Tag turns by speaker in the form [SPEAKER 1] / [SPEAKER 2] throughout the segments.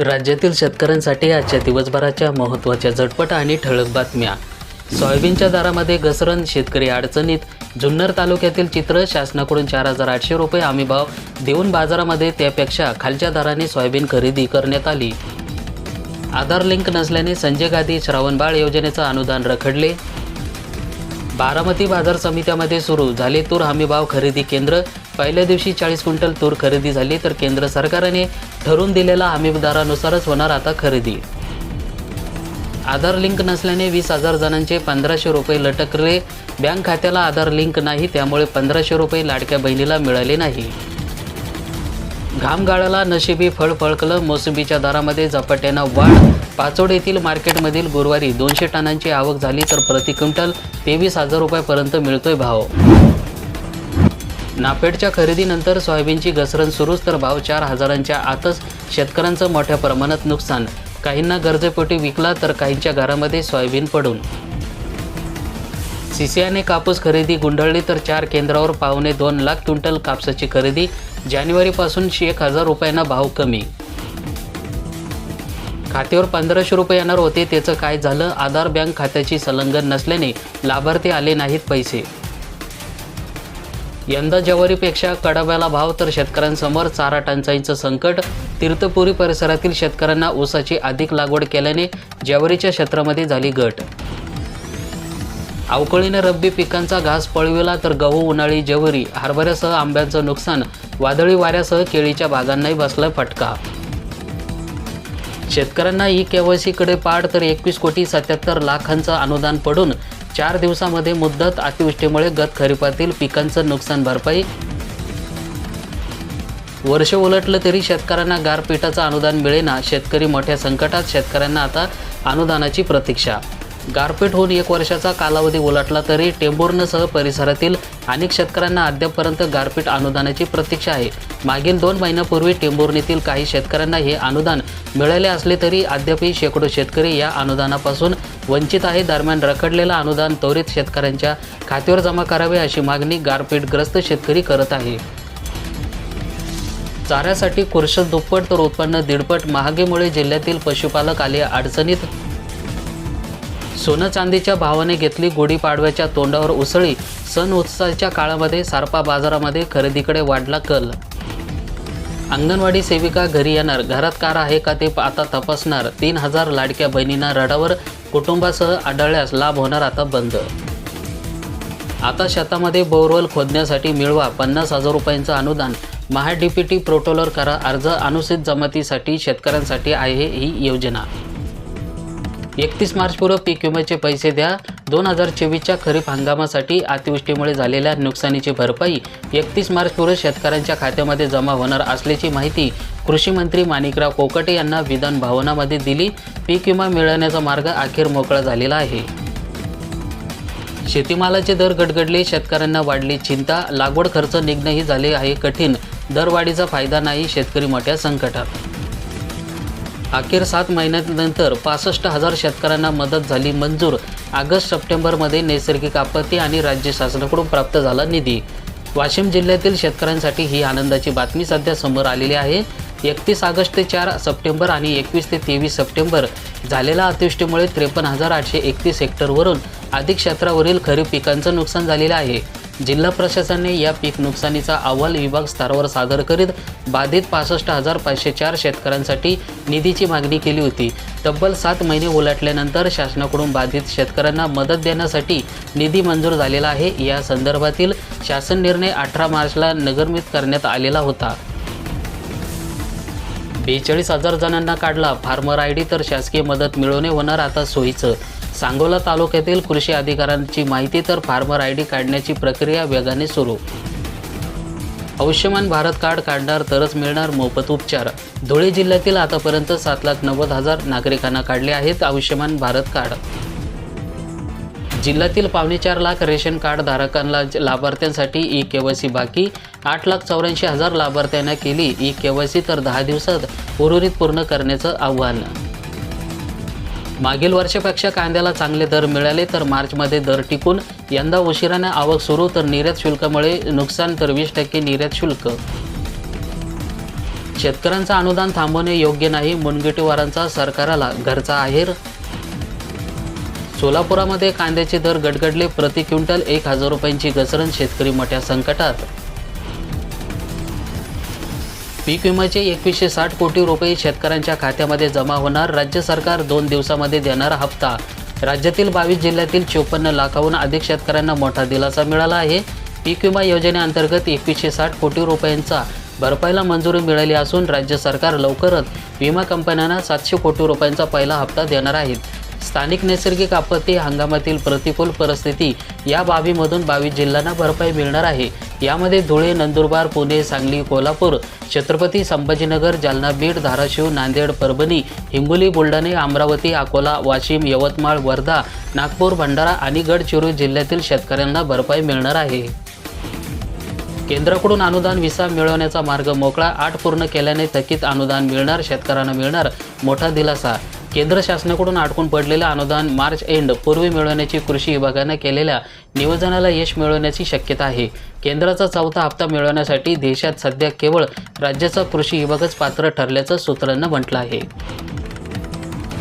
[SPEAKER 1] राज्यातील शेतकऱ्यांसाठी आजच्या दिवसभराच्या महत्त्वाच्या झटपट आणि ठळक बातम्या. सोयाबीनच्या दरामध्ये घसरण शेतकरी अडचणीत. जुन्नर तालुक्यातील चित्र शासनाकडून चार हजार आठशे रुपये हमी भाव देऊन बाजारामध्ये त्यापेक्षा खालच्या दराने सोयाबीन खरेदी करण्यात आली. आधार लिंक नसल्याने संजय गांधी श्रावणबाळ योजनेचं अनुदान रखडले. बारामती बाजार समित्यामध्ये सुरू झाले तूर हमीभाव खरेदी केंद्र. पहिल्या दिवशी चाळीस क्विंटल तूर खरेदी झाली तर केंद्र सरकारने ठरवून दिलेल्या हमीदरानुसारच होणार आता खरेदी. आधार लिंक नसल्याने वीस हजार जणांचे पंधराशे रुपये लटकले. बँक खात्याला आधार लिंक नाही त्यामुळे पंधराशे रुपये लाडक्या बहिणीला मिळाले नाही. घाम गाळाला नशिबी फळ फळकलं मोसंबीच्या दरामध्ये झपाट्यानं वाढ. पाचोड येथील मार्केटमधील गुरुवारी दोनशे टनांची आवक झाली तर प्रति क्विंटल तेवीस हजार रुपयापर्यंत मिळतोय भाव. नाफेडच्या खरेदीनंतर सोयाबीनची घसरण सुरूच तर भाव चार हजारांच्या आतच. शेतकऱ्यांचं मोठ्या प्रमाणात नुकसान. काहींना गरजेपोटी विकला तर काहींच्या घरामध्ये सोयाबीन पडून. सीसीआयने कापूस खरेदी गुंडळली तर चार केंद्रावर पावणे दोन लाख क्विंटल कापसाची खरेदी. जानेवारीपासून एक हजार रुपयांना भाव कमी. खात्यावर पंधराशे रुपये येणार होते त्याचं काय झालं? आधार बँक खात्याची संलग्न नसल्याने लाभार्थी आले नाहीत पैसे. यंदा ज्वारीपेक्षा कडाब्याला भाव तर शेतकऱ्यांसमोर चारा टंचाईचं संकट. तीर्थपुरी परिसरातील शेतकऱ्यांना ऊसाची अधिक लागवड केल्याने ज्वारीच्या क्षेत्रामध्ये झाली घट. अवकळीने रब्बी पिकांचा घास पळविला तर गहू उन्हाळी जवरी हरभऱ्यासह आंब्यांचं नुकसान वादळी वाऱ्यासह केळीच्या बागांनाही बसला फटका. शेतकऱ्यांना ई केवायसीकडे पाड तर एकवीस कोटी सत्याहत्तर लाखांचं अनुदान पडून चार दिवसामध्ये मुद्दत अतिवृष्टीमुळे गत खरीपातील पिकांचं नुकसान भरपाई. वर्ष उलटलं तरी शेतकऱ्यांना गारपिठाचं अनुदान मिळेना शेतकरी मोठ्या संकटात शेतकऱ्यांना आता अनुदानाची प्रतीक्षा गारपीट होऊन एक वर्षाचा कालावधी उलटला तरी टेंभुर्णसह परिसरातील अनेक शेतकऱ्यांना अद्यापपर्यंत गारपीट अनुदानाची प्रतीक्षा आहे. मागील दोन महिन्यापूर्वी टेंभुर्णीतील काही शेतकऱ्यांना हे अनुदान मिळाले असले तरी अद्यापही शेकडो शेतकरी या अनुदानापासून वंचित आहे. दरम्यान रखडलेलं अनुदान त्वरित शेतकऱ्यांच्या खात्यावर जमा करावे अशी मागणी गारपीटग्रस्त शेतकरी करत आहे. चाऱ्यासाठी कुर्श दुप्पट तर उत्पन्न दीडपट. महागीमुळे जिल्ह्यातील पशुपालक आले अडचणीत सोनं चांदीच्या भावाने घेतली गुढीपाडव्याच्या तोंडावर उसळी. सण उत्सवाच्या काळामध्ये सारपा बाजारामध्ये खरेदीकडे वाढला कल. अंगणवाडी सेविका घरी येणार. घरात कार आहे का ते आता तपासणार. तीन हजार लाडक्या बहिणींना रडावर. कुटुंबासह आढळल्यास लाभ होणार आता बंद. आता शेतामध्ये बोरवेल खोदण्यासाठी मिळवा. पन्नास हजार रुपयांचं अनुदान. महाडीपीटी प्रोटोलर करा. अर्ज अनुसूचित जमातीसाठी शेतकऱ्यांसाठी आहे ही योजना. एकतीस मार्चपूर्व पीक विम्याचे पैसे द्या. दोन हजार चोवीसच्या खरीप हंगामासाठी अतिवृष्टीमुळे झालेल्या नुकसानीची भरपाई एकतीस मार्चपूर्व शेतकऱ्यांच्या खात्यामध्ये जमा होणार असल्याची माहिती कृषी मंत्री माणिकराव कोकटे यांना विधान भवनामध्ये दिली. पीक विमा मिळवण्याचा मार्ग अखेर मोकळा झालेला आहे. शेतीमालाचे दर गडगडले शेतकऱ्यांना वाढली चिंता लागवड खर्च निघणंही झाले आहे कठीण. दरवाढीचा फायदा नाही शेतकरी मोठ्या संकटात अखेर सात महिन्यानंतर पासष्ट हजार शेतकऱ्यांना मदत झाली. मंजूर ऑगस्ट सप्टेंबरमध्ये नैसर्गिक आपत्ती आणि राज्य शासनाकडून प्राप्त झाला निधी. वाशिम जिल्ह्यातील शेतकऱ्यांसाठी ही आनंदाची बातमी सध्या समोर आलेली आहे. एकतीस ऑगस्ट ते चार सप्टेंबर आणि एकवीस ते तेवीस सप्टेंबर झालेल्या अतिवृष्टीमुळे त्रेपन्न हजार आठशे एकतीस हेक्टरवरून अधिक क्षेत्रावरील खरीप पिकांचं नुकसान झालेलं आहे. जिल्हा प्रशासनाने या पीक नुकसानीचा अहवाल विभाग स्तरावर सादर करीत बाधित पासष्ट हजार पाचशे चार शेतकऱ्यांसाठी निधीची मागणी केली होती. तब्बल सात महिने उलटल्यानंतर शासनाकडून बाधित शेतकऱ्यांना मदत देण्यासाठी निधी मंजूर झालेला आहे. या संदर्भातील शासन निर्णय अठरा मार्चला नगरमित करण्यात आलेला होता. बेचाळीस हजार जणांना काढला. फार्मर आय डी तर शासकीय मदत मिळवणे होणार आता सोयीचं. सांगोला तालुक्यातील कृषी अधिकाऱ्यांची माहिती तर फार्मर आय डी काढण्याची प्रक्रिया वेगाने सुरू. आयुष्यमान भारत कार्ड काढणार तरच मिळणार मोफत उपचार. धुळे जिल्ह्यातील आतापर्यंत सात लाख नव्वद हजार नागरिकांना काढले आहेत आयुष्यमान भारत कार्ड. जिल्ह्यातील पावणे चार लाख रेशन कार्ड धारकांना लाभार्थ्यांसाठी ई के वाय सी बाकी आठ लाख चौऱ्याऐंशी हजार लाभार्थ्यांना केली ई के वाय सी तर दहा दिवसात उर्वरित पूर्ण करण्याचं आव्हान. मागील वर्षापेक्षा कांद्याला चांगले दर मिळाले तर मार्चमध्ये दर टिकून यंदा उशिराने आवक सुरू तर निर्यात शुल्कामुळे नुकसान तर वीस टक्के निर्यात शुल्क. शेतकऱ्यांचं अनुदान थांबवणे योग्य नाही मुनगटीवारांचा सरकाराला घरचा आहेर. सोलापुरामध्ये कांद्याचे दर गडगडले प्रति क्विंटल एक हजार रुपयांची घसरण शेतकरी मोठ्या संकटात. पीक विम्याचे एकवीसशे साठ कोटी रुपये शेतकऱ्यांच्या खात्यामध्ये जमा होणार. राज्य सरकार दोन दिवसामध्ये देणार हप्ता. राज्यातील बावीस जिल्ह्यातील चोपन्न लाखाहून अधिक शेतकऱ्यांना मोठा दिलासा मिळाला आहे. पीक विमा योजनेअंतर्गत एकवीसशे साठ कोटी रुपयांचा भरपाईला मंजुरी मिळाली असून राज्य सरकार लवकरच विमा कंपन्यांना सातशे कोटी रुपयांचा पहिला हप्ता देणार आहेत स्थानिक नैसर्गिक आपत्ती हंगामातील प्रतिकूल परिस्थिती या बाबीमधून बावीस जिल्ह्यांना भरपाई मिळणार आहे. यामध्ये धुळे नंदुरबार पुणे सांगली कोल्हापूर छत्रपती संभाजीनगर जालना बीड धाराशिव नांदेड परभणी हिंगोली बुलढाणे अमरावती अकोला वाशिम यवतमाळ वर्धा नागपूर भंडारा आणि गडचिरोली जिल्ह्यातील शेतकऱ्यांना भरपाई मिळणार आहे. केंद्राकडून अनुदान विसा मिळवण्याचा मार्ग मोकळा आठ पूर्ण केल्याने थकीत अनुदान मिळणार शेतकऱ्यांना मिळणार मोठा दिलासा. केंद्र शासनाकडून अडकून पडलेलं अनुदान मार्च एंड पूर्वी मिळवण्याची कृषी विभागानं केलेल्या नियोजनाला यश मिळवण्याची शक्यता आहे. केंद्राचा चौथा हप्ता मिळवण्यासाठी देशात सध्या केवळ राज्याचा कृषी विभागच पात्र ठरल्याचं सूत्रांना म्हटलं आहे.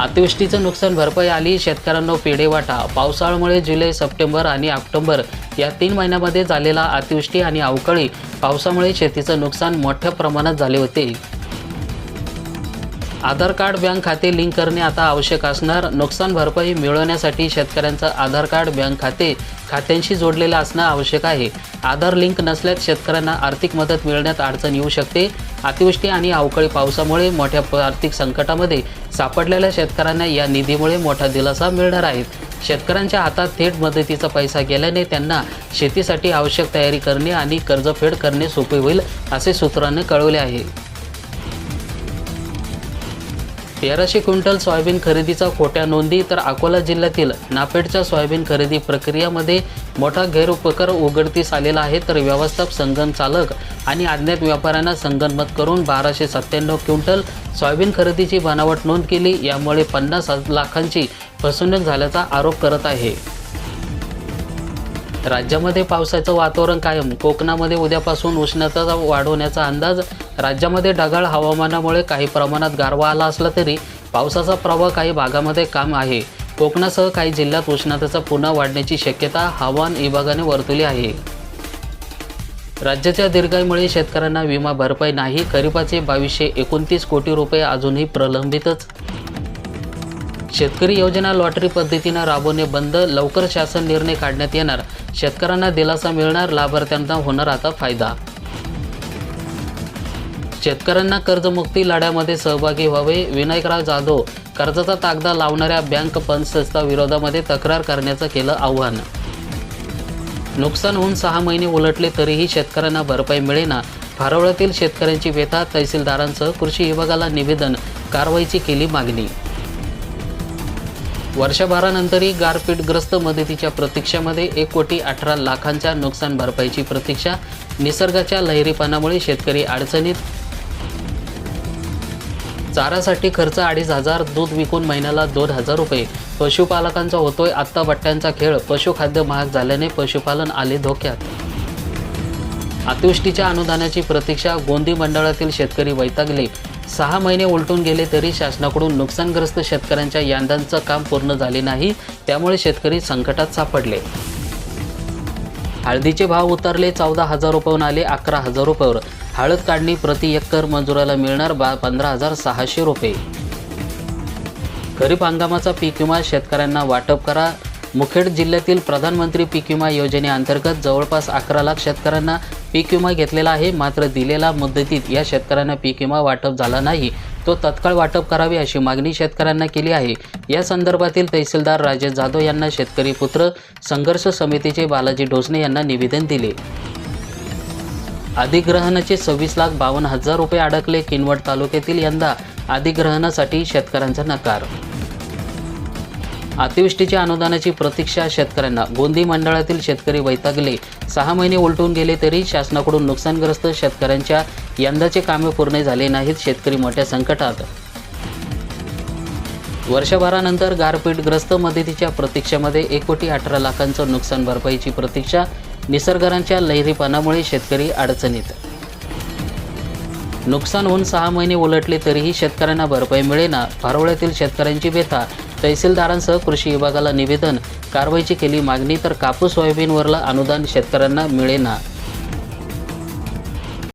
[SPEAKER 1] अतिवृष्टीचं नुकसान भरपाई आली शेतकऱ्यांना पेढे वाटा पावसाळ्यामुळे जुलै सप्टेंबर आणि ऑक्टोबर या तीन महिन्यामध्ये झालेला अतिवृष्टी आणि अवकाळी पावसामुळे शेतीचं नुकसान मोठ्या प्रमाणात झाले होते. आधार कार्ड बँक खाते लिंक करणे आता आवश्यक असणार. नुकसान भरपाई मिळवण्यासाठी शेतकऱ्यांचं आधार कार्ड बँक खाते खात्यांशी जोडलेलं असणं आवश्यक आहे. आधार लिंक नसल्यास शेतकऱ्यांना आर्थिक मदत मिळण्यात अडचण येऊ शकते. अतिवृष्टी आणि अवकाळी पावसामुळे मोठ्या आर्थिक संकटामध्ये सापडलेल्या शेतकऱ्यांना या निधीमुळे मोठा दिलासा मिळणार आहे. शेतकऱ्यांच्या हातात थेट मदतीचा पैसा गेल्याने त्यांना शेतीसाठी आवश्यक तयारी करणे आणि कर्जफेड करणे सोपे होईल असे सूत्रांनी कळवले आहे. तेराशे क्विंटल सोयाबीन खरेदीचा खोट्या नोंदी तर अकोला जिल्ह्यातील नापेडच्या सोयाबीन खरेदी प्रक्रियामध्ये मोठा गैरप्रकार उघडकीस आलेला आहे. तर व्यवस्थाप संगण चालक आणि अज्ञात व्यापाऱ्यांना संगनमत करून बाराशे सत्त्याण्णव क्विंटल सोयाबीन खरेदीची बनावट नोंद केली. यामुळे पन्नास लाखांची फसवणूक झाल्याचा आरोप करत आहे. राज्यामध्ये पावसाचं वातावरण कायम. कोकणामध्ये उद्यापासून उष्णता वाढवण्याचा अंदाज. राज्यामध्ये ढगाळ हवामानामुळे काही प्रमाणात गारवा आला असला तरी पावसाचा प्रवाह काही भागामध्ये काम आहे. कोकणासह काही जिल्ह्यात उष्णतेचा पुन्हा वाढण्याची शक्यता हवामान विभागाने वर्तवली आहे. राज्याच्या दीर्घाईमुळे शेतकऱ्यांना विमा भरपाई नाही. खरीपाचे बावीसशे एकोणतीस कोटी रुपये अजूनही प्रलंबितच. शेतकरी योजना लॉटरी पद्धतीनं राबवणे बंद. लवकर शासन निर्णय काढण्यात येणार. शेतकऱ्यांना दिलासा मिळणार लाभार्थ्यांना होणार आता फायदा. शेतकऱ्यांना कर्जमुक्ती लढ्यामध्ये सहभागी व्हावे. विनायकराव जाधव कर्जाचा तागदा लावणाऱ्या बँक पतसंस्था विरोधामध्ये तक्रार करण्याचं केलं आव्हान. नुकसान होऊन सहा महिने उलटले तरीही शेतकऱ्यांना भरपाई मिळेना. फारवळातील शेतकऱ्यांची व्यथा तहसीलदारांसह कृषी विभागाला निवेदन कारवाईची केली मागणी. वर्षभरानंतरही गारपीटग्रस्त मदतीच्या प्रतीक्षेमध्ये एक कोटी अठरा लाखांच्या नुकसान भरपाईची प्रतीक्षा निसर्गाच्या लहरीपणामुळे शेतकरी अडचणीत. चारासाठी खर्च अडीच हजार दूध विकून महिन्याला दोन हजार रुपये. पशुपालकांचा होतोय आत्ता बट्ट्यांचा खेळ. पशुखाद्य महाग झाल्याने पशुपालन आले धोक्यात. अतिवृष्टीच्या अनुदानाची प्रतीक्षा गोंदी मंडळातील शेतकरी वैतागले. सहा महिने उलटून गेले तरी शासनाकडून नुकसानग्रस्त शेतकऱ्यांच्या यांदांचं काम पूर्ण झाले नाही त्यामुळे शेतकरी संकटात सापडले. हळदीचे भाव उतरले चौदा हजार रुपयाहून आले अकरा हजार रुपयावर. हळद काढणी प्रति एकर मजुराला मिळणार बा पंधरा हजार सहाशे रुपये. खरीप हंगामाचा पीक विमा शेतकऱ्यांना वाटप करा मुखेड जिल्ह्यातील प्रधानमंत्री पीक विमा योजनेअंतर्गत जवळपास अकरा लाख शेतकऱ्यांना पीक विमा घेतलेला आहे. मात्र दिलेल्या मुदतीत या शेतकऱ्यांना पीक विमा वाटप झाला नाही. तो तत्काळ वाटप करावे अशी मागणी शेतकऱ्यांना केली आहे. या संदर्भातील तहसीलदार राजेश जाधव यांना शेतकरी पुत्र संघर्ष समितीचे बालाजी ढोसणे यांना निवेदन दिले. अधिग्रहणाचे सव्वीस लाख बावन्न हजार रुपये अडकले. किनवट तालुक्यातील यंदा अधिग्रहणासाठी शेतकऱ्यांचा नकार अतिवृष्टीच्या अनुदानाची प्रतीक्षा शेतकऱ्यांना. गोंदी मंडळातील शेतकरी वैतागले. सहा महिने उलटून गेले तरी शासनाकडून नुकसानग्रस्त शेतकऱ्यांच्या यंदाचे कामे पूर्ण झाले नाहीत शेतकरी मोठ्या संकटात. वर्षभरानंतर गारपीटग्रस्त मदतीच्या प्रतीक्षेमध्ये एक कोटी अठरा लाखांचं नुकसान भरपाईची प्रतीक्षा निसर्गरांच्या लहरीपणामुळे शेतकरी अडचणीत. नुकसान होऊन सहा महिने उलटले तरीही शेतकऱ्यांना भरपाई मिळेना भारवळ्यातील शेतकऱ्यांची व्यथा तहसीलदारांसह कृषी विभागाला निवेदन कारवाईची केली मागणी तर कापूस सोयाबीनवरला अनुदान शेतकऱ्यांना मिळेना.